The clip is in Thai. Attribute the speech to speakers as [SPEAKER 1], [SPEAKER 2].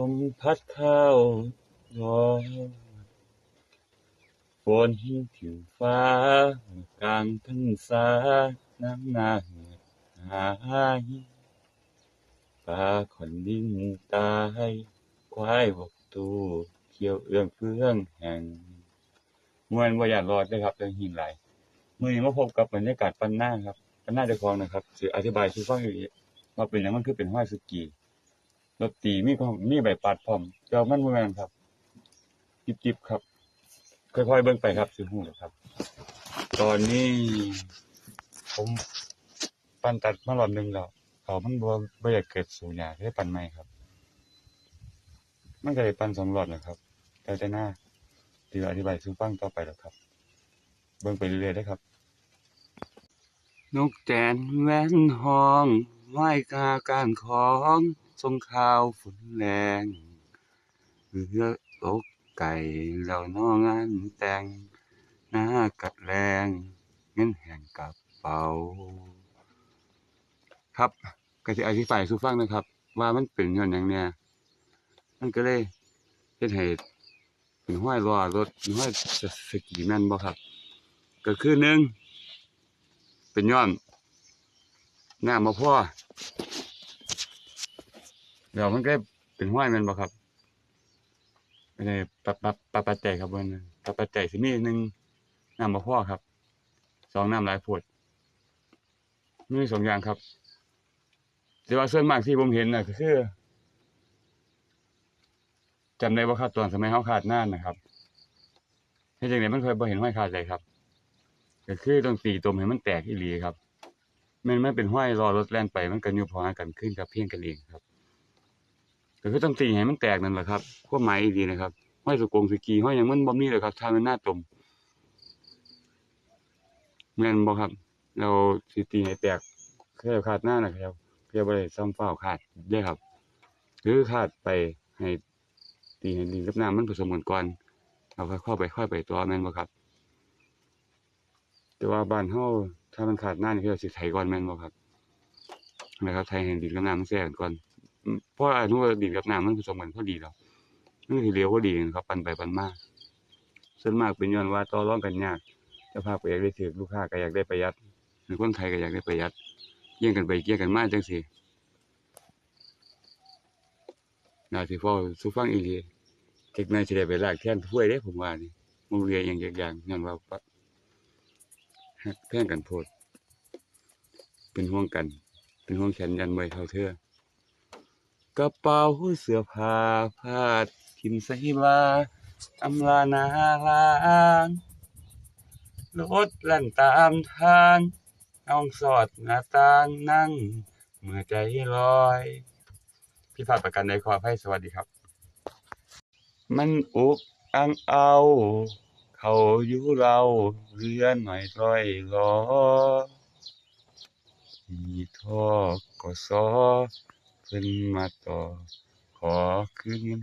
[SPEAKER 1] ลมพัดเข้ารอฝนผิวฟ้ากลางพรรษาน้ำหน้าเหือดหายปลาขอนดินตายควายบกตูเขียวเอื้องเฟื่องแห่งมวนบ่อยารอดเลยครับเรื่องหินไหลมือนี้มาพบกับบรรยากาศปันหน้าครับปันหน้าเจ้าของนะครับสิอธิบายสู่อฟังอีกว่าเป็นหยังมันคือเป็นห้อยสกี รถตีมีความมีใบปัดพร้อมแต่ว่ามันบ่แม่นครับ จิบๆครับ ค่อยๆเบิ่งไปครับสิฮู้แล้วครับ ตอนนี้ ผมปั้นตัดมารอบหนึงแล้วเขามันบ่บ่อยากเกิดสูญหญ้าก็เลยปั้นใหม่ครับ มันก็เลยปั้นสองรอบแล้วครับ แต่แต่หน้าเดี๋ยวอธิบายสู่ฟังต่อไปแล้วครับ เบิ่งไปเรื่อยๆได้ครับ นกแจนแว้นห้องไหว้กาการของ ส่งข่าวฝนแรงเรือตกไก่แล้วนองานแต่งหน้ากัดแรงเงินแห่งกระเป๋า ครับก็สิอธิบายสู่ฟังนะครับ ว่ามันเป็นย้อนหยังแหน่มันก็เลยเฮ็ดให้เป็นห้อยล้อรถเป็นห้อยสสกีแม่นบ่ครับ ก็คือหนึ่งเป็นย้อนหน้ำบ่พอ แล้วมันก็เป็นห้อยม่นบ่ครับไม่ได้ปรับปรับปรับปัจจัยครับเบิ่นนปรับปัจจัยสิมีหนึ่งน้ำบ่พอครับสองน้ำหลายโพดมีสองอย่างครับ แต่ว่าส่วนมากที่ผมเห็นน่ะก็คือจำได้บ่ครับตอนสมัยเฮาขาดน้านนะครับเฮ็ดจังไดมันเคยบ่เห็นห้อยขาดเลยครับ ก็คือต้องตีตมให้มันแตกอีหลีครับม่นไมันเป็นห้อยรอรถแล่นไปมันก็อยู่พอกันขึ้นกับเพียงกันเองครับ ก็คือต้องตีให้มันแตกนั่นแหละครับความหมายอีนะครับห้อยสกงสกีห้อยหยังมันบ่มีเลยครับถ้ามันหน้าตมแม่นบ่ครับ เราสิตีให้แตกแค่ขาดหน้านะครับเพื่อบ่ได้ซ่อมฟ้าขาดเด้ครับ หรือขาดไปให้ตีให้ดินกับน้ำมันผสมกันก่อนเอาค่อยเข้าไปค่อยไปตัวแม่นบ่ครับ แต่ว่าบ้านเฮาถ้ามันขาดหน้านี่คือสิไถก่อนแม่นบ่ครับนะครับไถให้ดินกับน้ำมันแทรกกันก่อน เพราะอนุว่าดินกับน้ำมันผสมกันพอดีแล้วมันสิเหลวพอดีนะครับปันไปปันมาส่วนมากเป็นย้อนว่าต่อร้องกันยากเจ้าภาพก็อยากได้ถือลูกค้าก็อยากได้ประหยัดหรือคนไทยก็อยากได้ประหยัดเกี่ยงกันไปเกี่ยงกันมาจังซี่น่าสิพอสู่ฟังอีหลีเทคโนโลยีสิได้ไปลากแท่นถ้วยเด้ผมว่านี่บ่เรียอหยังอย่างย้อนว่าปะฮักแพงกันโพด เป็นห่วงกัน เป็นห่วงฉันยันไว้เท่าเธอ กระเป๋าเสื้อผ้าพาดทิมใส่ลาอำลานาลานรถลั่นตามทางน้องสอดหน้าต่างนั่งเมื่อใจลอย พี่ภาคประกันในขออภัยสวัสดีครับ มันอุกอังเอา เขาอยู่เราเรือหน่อยร้อยล้อมีท่อก็ซอ ขึ้นมาต่อ ขอขึ้นกัน